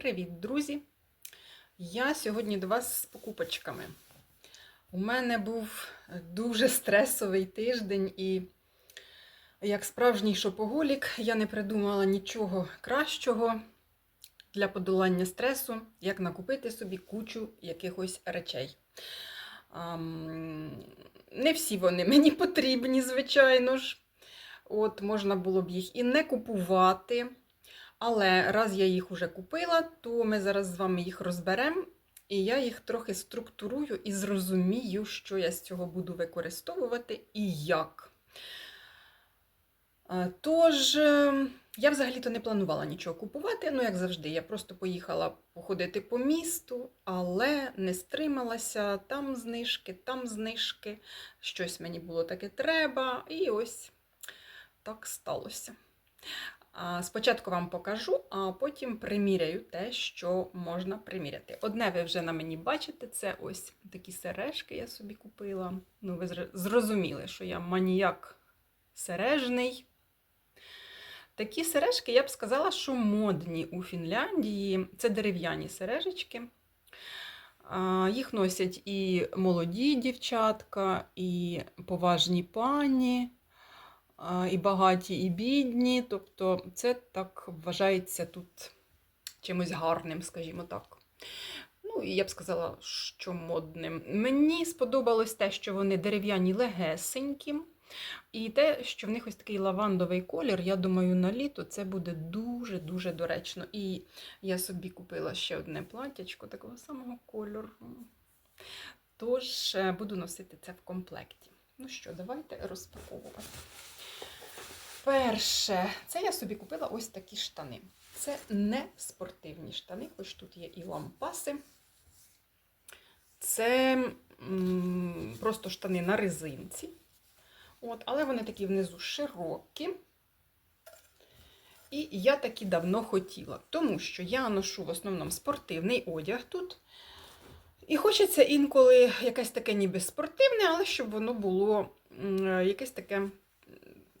Привіт, друзі! Я сьогодні до вас з покупочками. У мене був дуже стресовий тиждень, і як справжній шопоголік я не придумала нічого кращого для подолання стресу, як накупити собі кучу якихось речей. Не всі вони мені потрібні, звичайно ж. От можна було б їх і не купувати. Але раз я їх уже купила, то ми зараз з вами їх розберемо, і я їх трохи структурую і зрозумію, що я з цього буду використовувати і як. Е, Тож, е, я взагалі-то не планувала нічого купувати, ну, як завжди, я просто поїхала походити по місту, але не стрималася, там знижки, там знижки, щось мені було таке треба, і ось так сталося. Спочатку вам покажу, а потім приміряю те, що можна приміряти. Одне ви вже на мені бачите, це ось такі сережки я собі купила. Ну, ви зрозуміли, що я маніяк сережний. Такі сережки, я б сказала, що модні у Фінляндії. Це дерев'яні сережечки. Їх носять і молоді дівчатка, і поважні пані і багаті, і бідні. Тобто це так вважається тут чимось гарним, скажімо так. Ну, і я б сказала, що модним. Мені сподобалось те, що вони дерев'яні легесенькі. І те, що в них ось такий лавандовий колір, я думаю, на літо це буде дуже-дуже доречно. І я собі купила ще одне платтячко такого самого кольору. Тож е, буду носити це в комплекті. Ну що, давайте розпаковувати. Перше, це я собі купила ось такі штани. Це не спортивні штани, хоч тут є і лампаси. Це м, просто штани на резинці. От, але вони такі внизу широкі. І я такі давно хотіла, тому що я ношу в основному спортивний одяг тут. І хочеться інколи якесь таке ніби спортивне, але щоб воно було якесь таке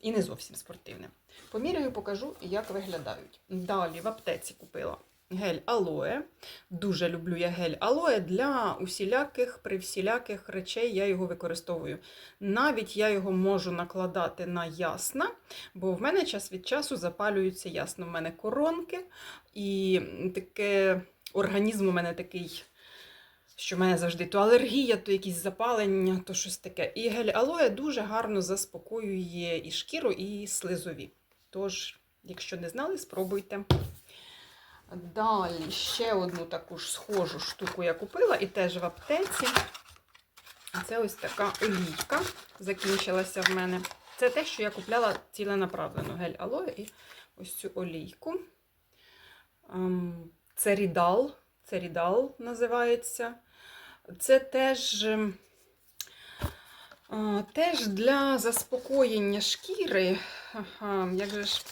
і не зовсім спортивне. Поміряю, покажу, як виглядають. Далі в аптеці купила гель алоє. Дуже люблю я гель алоє для усіляких, при всіляких речей я його використовую. Навіть я його можу накладати на ясна, бо в мене час від часу запалюються ясно. В мене коронки, і таке організм у мене такий що в мене завжди то алергія, то якісь запалення, то щось таке. І гель алоє дуже гарно заспокоює і шкіру, і слизові. Тож, якщо не знали, спробуйте. Далі ще одну таку ж схожу штуку я купила і теж в аптеці. Це ось така олійка закінчилася в мене. Це те, що я купляла ціленаправлено гель алоє і ось цю олійку. Ем, Це рідал. Це рідал називається. Це теж, ем, теж для заспокоєння шкіри. Як же ж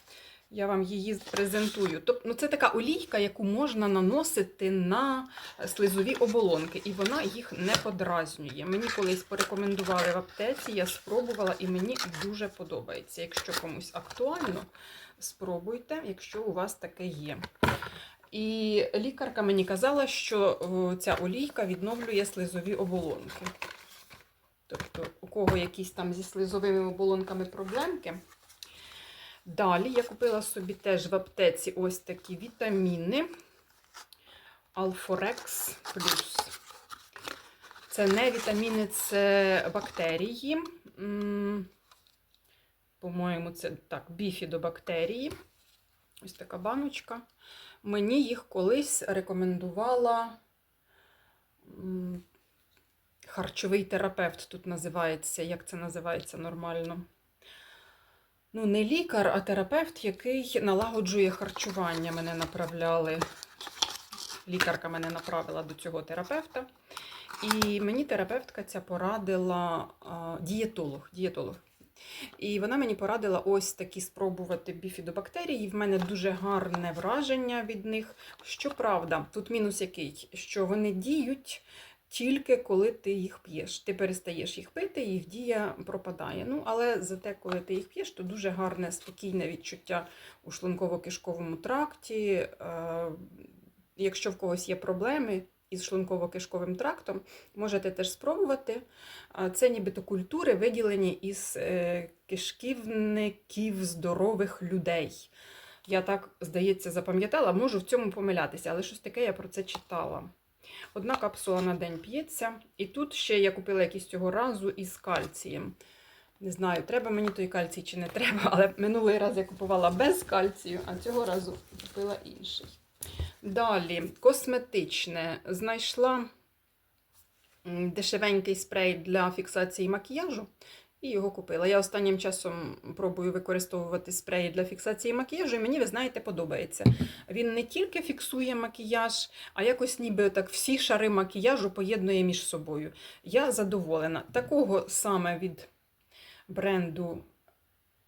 я вам її презентую. Тобто, ну, це така олійка, яку можна наносити на слизові оболонки, і вона їх не подразнює. Мені колись порекомендували в аптеці, я спробувала і мені дуже подобається. Якщо комусь актуально, спробуйте, якщо у вас таке є. І лікарка мені казала, що ця олійка відновлює слизові оболонки. Тобто, у кого якісь там зі слизовими оболонками проблемки. Далі я купила собі теж в аптеці ось такі вітаміни Alforex Plus. Це не вітаміни, це бактерії. По-моєму, це так, біфідобактерії. Ось така баночка. Мені їх колись рекомендувала харчовий терапевт. Тут називається, як це називається нормально? Ну, не лікар, а терапевт, який налагоджує харчування. Мене направляли. Лікарка мене направила до цього терапевта. І мені терапевтка ця порадила дієтолог. дієтолог. І вона мені порадила ось такі спробувати біфідобактерії. В мене дуже гарне враження від них. Щоправда, тут мінус який, що вони діють тільки коли ти їх п'єш. Ти перестаєш їх пити, їх дія пропадає. Ну, але зате, коли ти їх п'єш, то дуже гарне, спокійне відчуття у шлунково-кишковому тракті. е, якщо в когось є проблеми із шлунково-кишковим трактом, можете теж спробувати. Це нібито культури, виділені із е, кишківників здорових людей. Я так, здається, запам'ятала, можу в цьому помилятися, але щось таке я про це читала. Одна капсула на день п'ється. І тут ще я купила якийсь цього разу із кальцієм. Не знаю, треба мені той кальцій чи не треба, але минулий раз я купувала без кальцію, а цього разу купила інший. Далі, косметичне. Знайшла дешевенький спрей для фіксації макіяжу і його купила. Я останнім часом пробую використовувати спреї для фіксації макіяжу, і мені, ви знаєте, подобається. Він не тільки фіксує макіяж, а якось ніби так всі шари макіяжу поєднує між собою. Я задоволена. Такого саме від бренду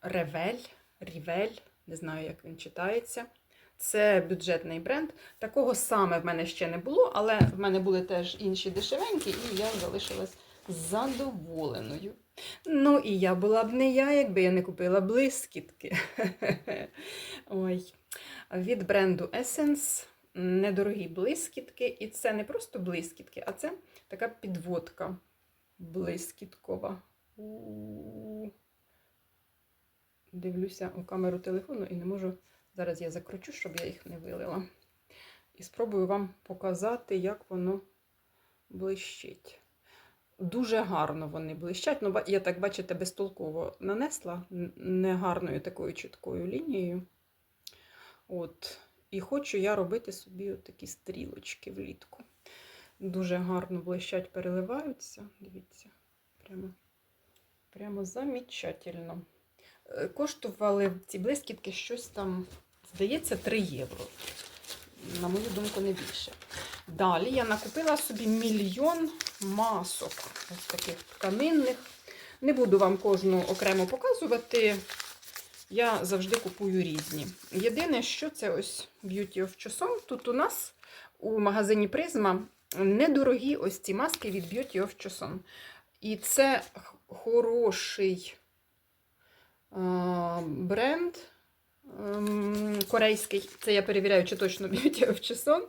Ревель, Рівель, не знаю, як він читається. Це бюджетний бренд. Такого саме в мене ще не було, але в мене були теж інші дешевенькі, і я залишилась задоволеною. Ну, і я була б не я, якби я не купила блискітки. Ой. Від бренду Essence недорогі блискітки. І це не просто блискітки, а це така підводка блискіткова. Дивлюся у камеру телефону і не можу. Зараз я закручу, щоб я їх не вилила. І спробую вам показати, як воно блищить. Дуже гарно вони блищать. Ну, я так, бачите, безтолково нанесла негарною такою чіткою лінією. От. І хочу я робити собі такі стрілочки влітку. Дуже гарно блищать, переливаються. Дивіться, прямо, прямо замечательно. Е, Коштували ці блискітки щось там, здається, 3 євро. На мою думку, не більше. Далі я накупила собі мільйон масок ось таких тканинних. Не буду вам кожну окремо показувати. Я завжди купую різні. Єдине, що це ось Beauty of Choson. Тут у нас у магазині Призма недорогі ось ці маски від Beauty of Choson. І це хороший бренд ем, корейський. Це я перевіряю, чи точно Beauty of Choson.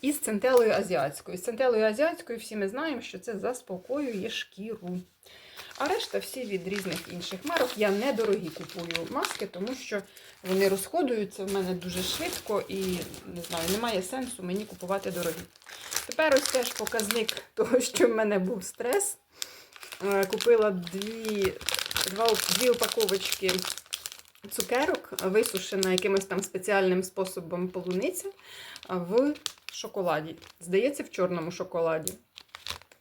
І з центелою азіатською. З центелою азіатською всі ми знаємо, що це заспокоює шкіру. А решта всі від різних інших марок. Я недорогі купую маски, тому що вони розходуються в мене дуже швидко і не знаю, немає сенсу мені купувати дорогі. Тепер ось теж показник того, що в мене був стрес. Е, Купила дві, два, дві упаковочки цукерок, висушена якимось там спеціальним способом полуниця в шоколаді. Здається, в чорному шоколаді.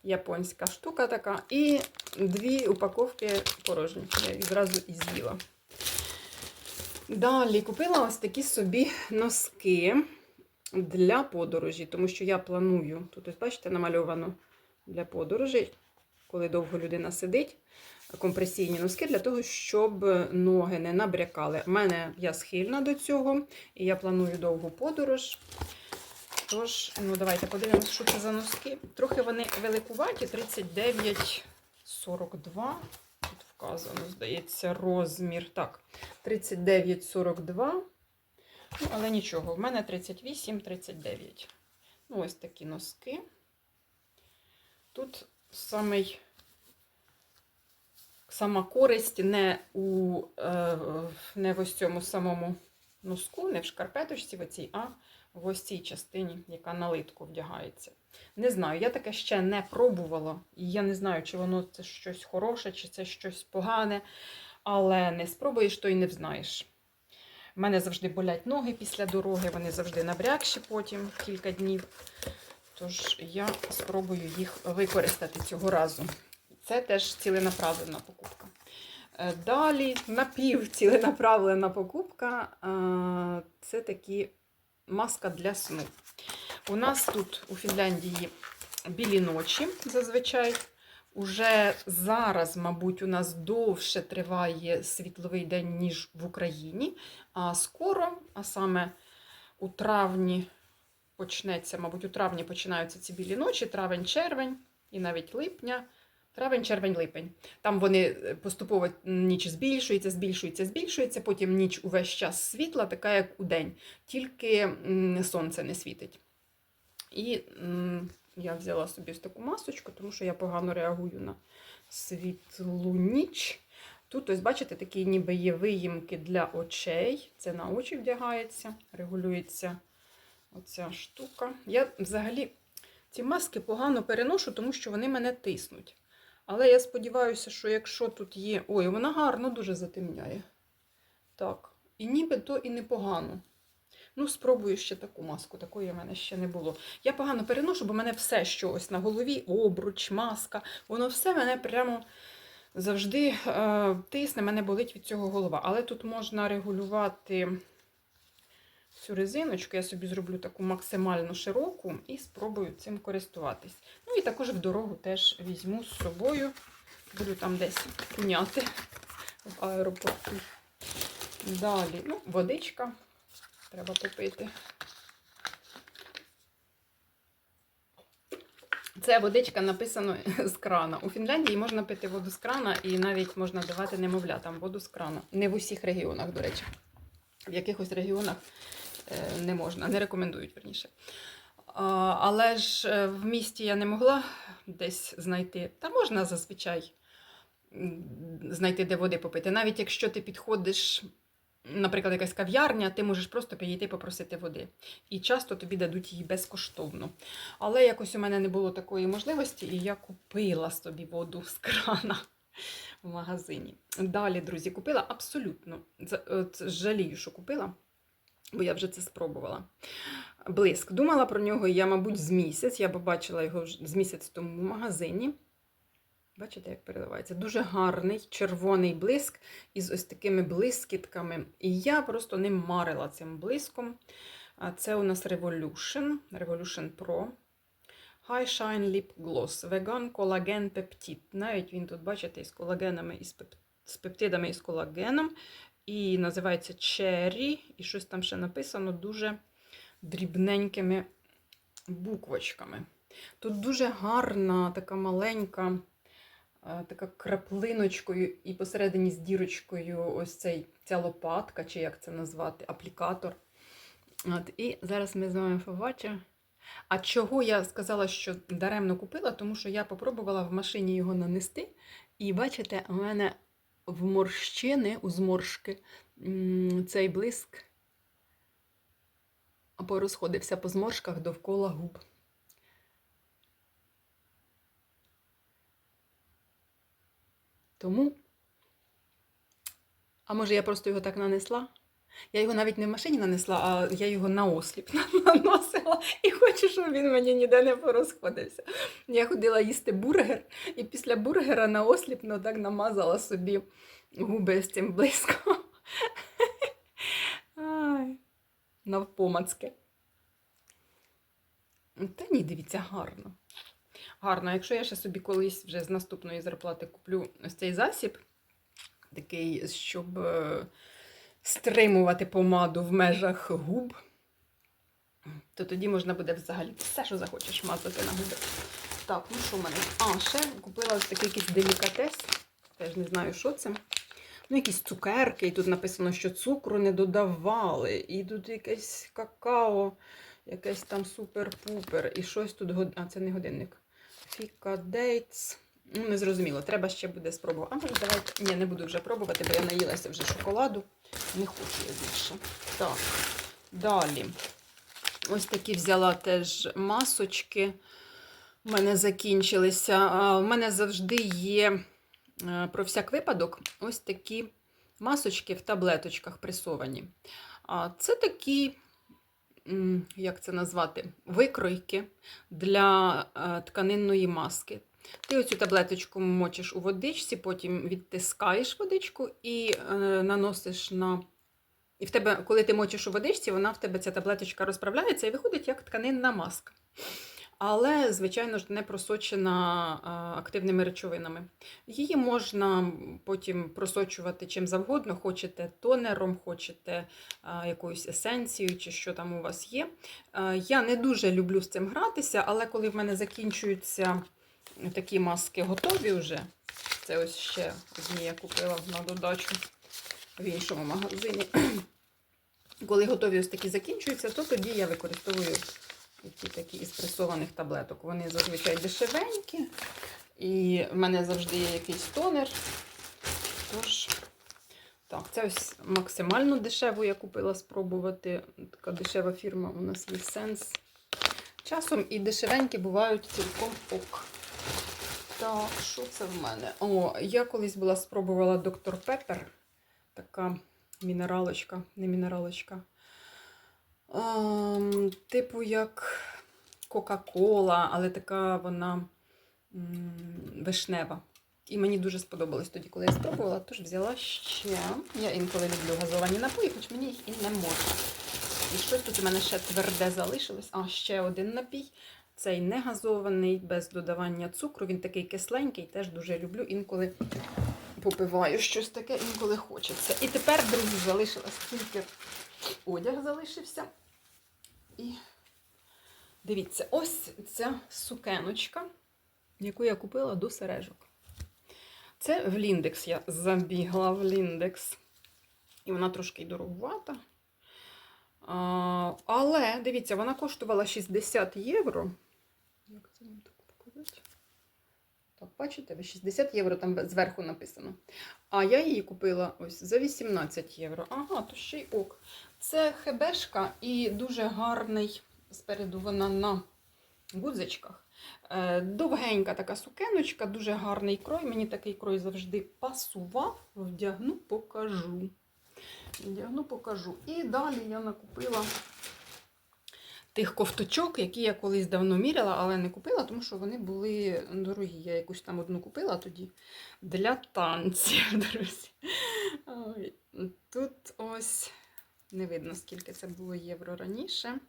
Японська штука така. І дві упаковки порожні. Я відразу і з'їла. Далі купила ось такі собі носки для подорожі, тому що я планую, тут ось бачите, намальовано для подорожей, коли довго людина сидить, компресійні носки для того, щоб ноги не набрякали. У мене я схильна до цього, і я планую довгу подорож. Тож, ну давайте подивимося, що це за носки. Трохи вони великуваті, 39,42. Тут вказано, здається, розмір. Так, 39,42. Ну, але нічого, в мене 38-39. Ну, ось такі носки. Тут самий, сама користь не у е, не в ось цьому самому носку, не в шкарпеточці в оцій, а в ось цій частині, яка на литку вдягається. Не знаю, я таке ще не пробувала, і я не знаю, чи воно це щось хороше, чи це щось погане, але не спробуєш, то й не взнаєш. У мене завжди болять ноги після дороги, вони завжди набрякші потім кілька днів. Тож я спробую їх використати цього разу. Це теж ціленаправлена покупка. Е, Далі напівціленаправлена покупка е, це такі маска для сну. У нас тут у Фінляндії білі ночі зазвичай. Уже зараз, мабуть, у нас довше триває світловий день, ніж в Україні. А скоро, а саме у травні почнеться, мабуть, у травні починаються ці білі ночі, травень, червень і навіть липня. Травень, червень, липень. Там вони е, поступово ніч збільшується, збільшується, збільшується. Потім ніч увесь час світла, така як у день, тільки сонце не світить. І я взяла собі ось таку масочку, тому що я погано реагую на світлу ніч. Тут, ось, бачите, такі ніби є виїмки для очей. Це на очі вдягається, регулюється оця штука. Я взагалі ці маски погано переношу, тому що вони мене тиснуть. Але я сподіваюся, що якщо тут є. Ой, вона гарно дуже затемняє. Так, і ніби то і непогано. Ну, спробую ще таку маску, такої в мене ще не було. Я погано переношу, бо в мене все, що ось на голові, обруч, маска, воно все мене прямо завжди е, тисне, мене болить від цього голова. Але тут можна регулювати цю резиночку. Я собі зроблю таку максимально широку і спробую цим користуватись. Ну і також в дорогу теж візьму з собою. Буду там десь куняти в аеропорту. Далі, ну, водичка. Треба попити. Це водичка написано з крана. У Фінляндії можна пити воду з крана і навіть можна давати немовлятам воду з крана. Не в усіх регіонах, до речі. В якихось регіонах не можна, не рекомендують верніше. Але ж е, в місті я не могла десь знайти. Та можна зазвичай знайти, де води попити. Навіть якщо ти підходиш, наприклад, якась кав'ярня, ти можеш просто підійти попросити води. І часто тобі дадуть її безкоштовно. Але якось у мене не було такої можливості, і я купила собі воду з крана в магазині. Далі, друзі, купила абсолютно. Жалію, що купила, бо я вже це спробувала. Блиск. Думала про нього я, мабуть, з місяць. Я побачила його з місяць тому в магазині. Бачите, як переливається? Дуже гарний червоний блиск із ось такими блискітками. І я просто не марила цим блиском. Це у нас Revolution, Revolution Pro. High Shine Lip Gloss. Vegan Collagen Peptid. Навіть він тут, бачите, із колагенами, із пеп... з пептидами і з колагеном. І називається Cherry. І щось там ще написано дуже дрібненькими буквочками. Тут дуже гарна, така маленька, е, така краплиночкою і посередині з дірочкою ось цей, ця лопатка, чи як це назвати, аплікатор. От, і зараз ми з вами побачимо. А чого я сказала, що даремно купила, тому що я попробувала в машині його нанести. І бачите, у мене в морщини, у зморшки, цей блиск порозходився по зморшках довкола губ. Тому, а може я просто його так нанесла? Я його навіть не в машині нанесла, а я його на осліп наносила і хочу, щоб він мені ніде не порозходився. Я ходила їсти бургер, і після бургера на осліп ну, так намазала собі губи з цим блиском. Ай, навпомацьки. Та ні, дивіться, гарно. Гарно. Якщо я ще собі колись вже з наступної зарплати куплю ось цей засіб, такий, щоб е, стримувати помаду в межах губ, то тоді можна буде взагалі все, що захочеш мазати на губи. Так, ну що в мене? А, ще купила ось такий якийсь делікатес. Теж не знаю, що це. Ну, якісь цукерки, і тут написано, що цукру не додавали. І тут якесь какао, якесь там супер-пупер. І щось тут. А, це не годинник. Фіка. Ну, не зрозуміло, треба ще буде спробувати. А може, давайте. Ні, не буду вже пробувати, бо я наїлася вже шоколаду. Не хочу я більше. Так, далі. Ось такі взяла теж масочки. У мене закінчилися. У мене завжди є е, про всяк випадок ось такі масочки в таблеточках пресовані. Це такі, як це назвати, викройки для е, тканинної маски. Ти оцю таблеточку мочиш у водичці, потім відтискаєш водичку і е, наносиш на. І в тебе, коли ти мочиш у водичці, вона в тебе ця таблеточка розправляється і виходить як тканинна маска. Але, звичайно ж, не просочена активними речовинами. Її можна потім просочувати чим завгодно, хочете тонером, хочете якоюсь есенцією, чи що там у вас є. Я не дуже люблю з цим гратися, але коли в мене закінчуються такі маски готові вже, це ось ще одні я купила на додачу в іншому магазині. Коли готові ось такі закінчуються, то тоді я використовую Які такі із пресованих таблеток. Вони зазвичай дешевенькі. І в мене завжди є якийсь тонер. Тож, так, це ось максимально дешево я купила спробувати. Така дешева фірма у нас є сенс. Часом і дешевенькі бувають цілком ок. Так, що це в мене? О, я колись була спробувала доктор Пеппер. Така мінералочка, не мінералочка. Ем, типу як Кока-Кола, але така вона м, вишнева. І мені дуже сподобалось тоді, коли я спробувала, тож взяла ще. Я інколи люблю газовані напої, хоч мені їх і не можна. І щось тут у мене ще тверде залишилось. А, ще один напій. Цей не газований, без додавання цукру. Він такий кисленький, теж дуже люблю. Інколи попиваю щось таке, інколи хочеться. І тепер, друзі, залишилось тільки одяг залишився. І дивіться, ось ця сукеночка, яку я купила до сережок. Це в Ліндекс. Я забігла в Ліндекс. І вона трошки й дорогувата. А, але дивіться, вона коштувала 60 євро. Як це вам так? Так, бачите, 60 євро там зверху написано. А я її купила ось за 18 євро. Ага, то ще й ок. Це хебешка і дуже гарний. Спереду вона на гудзичках. Е, Довгенька така сукеночка, дуже гарний крой. Мені такий крой завжди пасував. Вдягну, покажу. Вдягну, покажу. І далі я накупила тих ковточок, які я колись давно міряла, але не купила, тому що вони були дорогі. Я якусь там одну купила тоді для танців, друзі. Тут ось не видно, скільки це було євро раніше.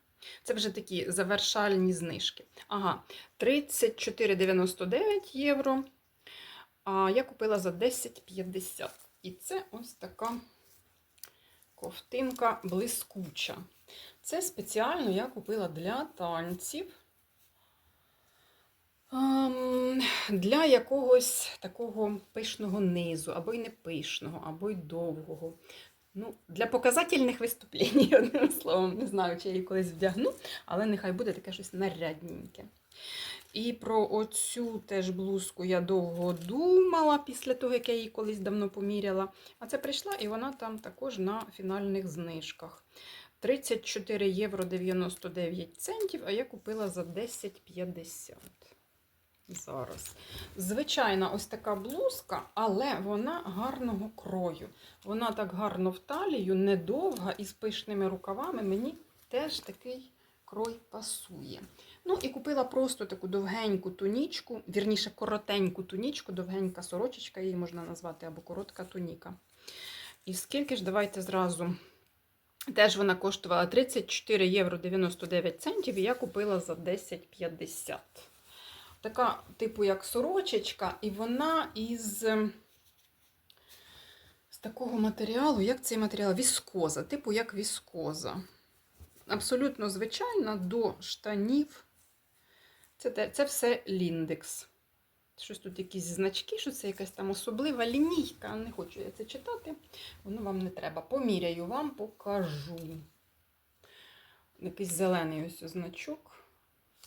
Це вже такі завершальні знижки. Ага, 34,99 євро. А я купила за 10,50. І це ось така ковтинка блискуча. Це спеціально я купила для танців. Ем, Для якогось такого пишного низу, або й не пишного, або й довгого. Ну, Для показательних виступлень, одним словом, не знаю, чи я її колись вдягну, але нехай буде таке щось нарядненьке. І про оцю теж блузку я довго думала після того, як я її колись давно поміряла. А це прийшла і вона там також на фінальних знижках. 34 євро 99 центів, а я купила за 10,50. Зараз. Звичайна ось така блузка, але вона гарного крою. Вона так гарно в талію, недовга і з пишними рукавами. Мені теж такий крой пасує. Ну і купила просто таку довгеньку тунічку, вірніше, коротеньку тунічку, довгенька сорочечка, її можна назвати, або коротка туніка. І скільки ж, давайте зразу. Теж вона коштувала 34 євро 99 центів, і я купила за 10,50. Така, типу, як сорочечка, і вона із ем, з такого матеріалу, як цей матеріал? Віскоза, типу як віскоза. Абсолютно звичайна до штанів. Це, це все ліндекс. Щось тут якісь значки, що це якась там особлива лінійка. Не хочу я це читати. Воно вам не треба. Поміряю вам, покажу. Якийсь зелений ось значок.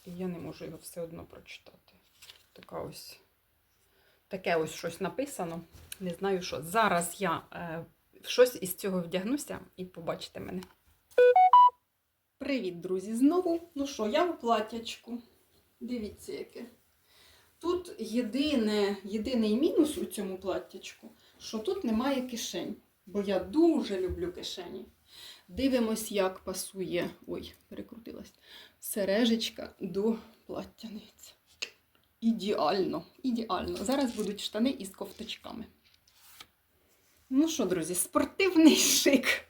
І я не можу його все одно прочитати. Така ось. Таке ось щось написано. Не знаю що. Зараз я е, щось із цього вдягнуся і побачите мене. Привіт, друзі! Знову. Ну що, я в платячку. Дивіться, яке. Тут єдине, єдиний мінус у цьому платтячку, що тут немає кишень. Бо я дуже люблю кишені. Дивимось, як пасує. Ой, перекрутилась. Сережечка до плаття. Дивіться. Ідеально, ідеально. Зараз будуть штани із кофточками. Ну що, друзі, спортивний шик.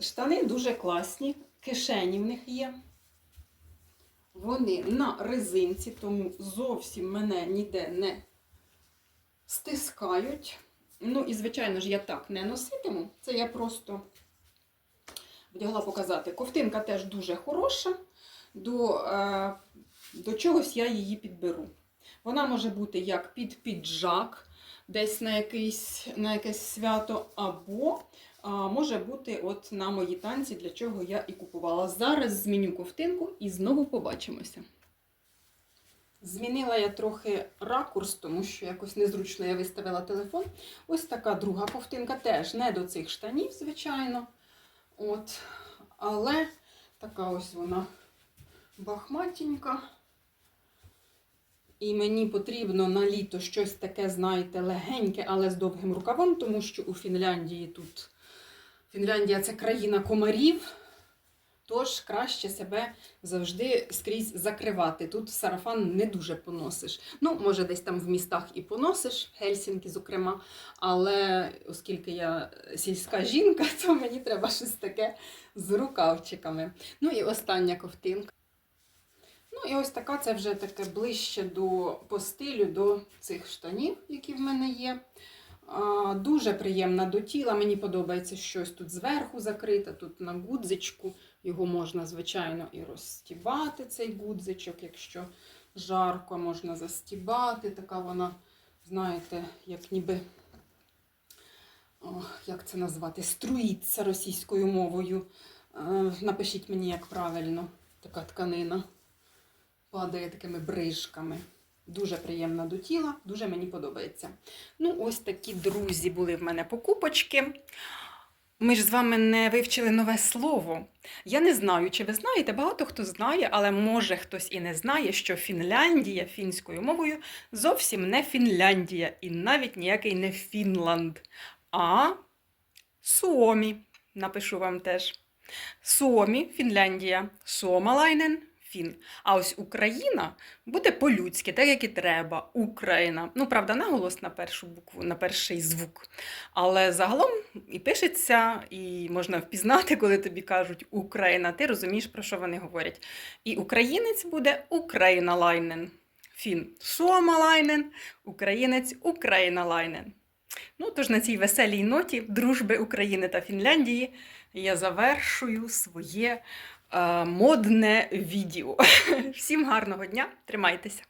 Штани дуже класні, кишені в них є. Вони на резинці, тому зовсім мене ніде не стискають. Ну і, звичайно ж, я так не носитиму. Це я просто вдягла показати. Ковтинка теж дуже хороша. До, е, до чогось я її підберу. Вона може бути як під піджак, десь на, якийсь, на якесь свято, або може бути от на мої танці, для чого я і купувала. Зараз зміню ковтинку і знову побачимося. Змінила я трохи ракурс, тому що якось незручно я виставила телефон. Ось така друга ковтинка, теж не до цих штанів, звичайно. От. Але така ось вона бахматенька. І мені потрібно на літо щось таке, знаєте, легеньке, але з довгим рукавом, тому що у Фінляндії тут Фінляндія це країна комарів. Тож краще себе завжди скрізь закривати. Тут сарафан не дуже поносиш. Ну, може, десь там в містах і поносиш, в Гельсінкі, зокрема. Але оскільки я сільська жінка, то мені треба щось таке з рукавчиками. Ну і остання ковтинка. Ну і ось така це вже таке ближче до по стилю, до цих штанів, які в мене є. Дуже приємна до тіла. Мені подобається щось тут зверху закрите, тут на гудзичку. Його можна, звичайно, і розстібати, цей гудзичок, якщо жарко, можна застібати. Така вона, знаєте, як ніби, о, як це назвати, струїться російською мовою. Е, Напишіть мені, як правильно, така тканина падає такими брижками. Дуже приємна до тіла, дуже мені подобається. Ну, ось такі друзі були в мене покупочки. Ми ж з вами не вивчили нове слово. Я не знаю, чи ви знаєте, багато хто знає, але може хтось і не знає, що Фінляндія фінською мовою зовсім не Фінляндія і навіть ніякий не Фінланд, а Суомі. Напишу вам теж. Суомі, Фінляндія, Сомалайнен, Фін. А ось Україна буде по-людськи, так як і треба. Україна. Ну, правда, наголос на першу букву, на перший звук. Але загалом і пишеться, і можна впізнати, коли тобі кажуть Україна. Ти розумієш, про що вони говорять. І українець буде Україналайнен. Фін Суомалайнен, українець Україналайнен. Ну, тож на цій веселій ноті дружби України та Фінляндії я завершую своє модне відео. Всім гарного дня, тримайтеся!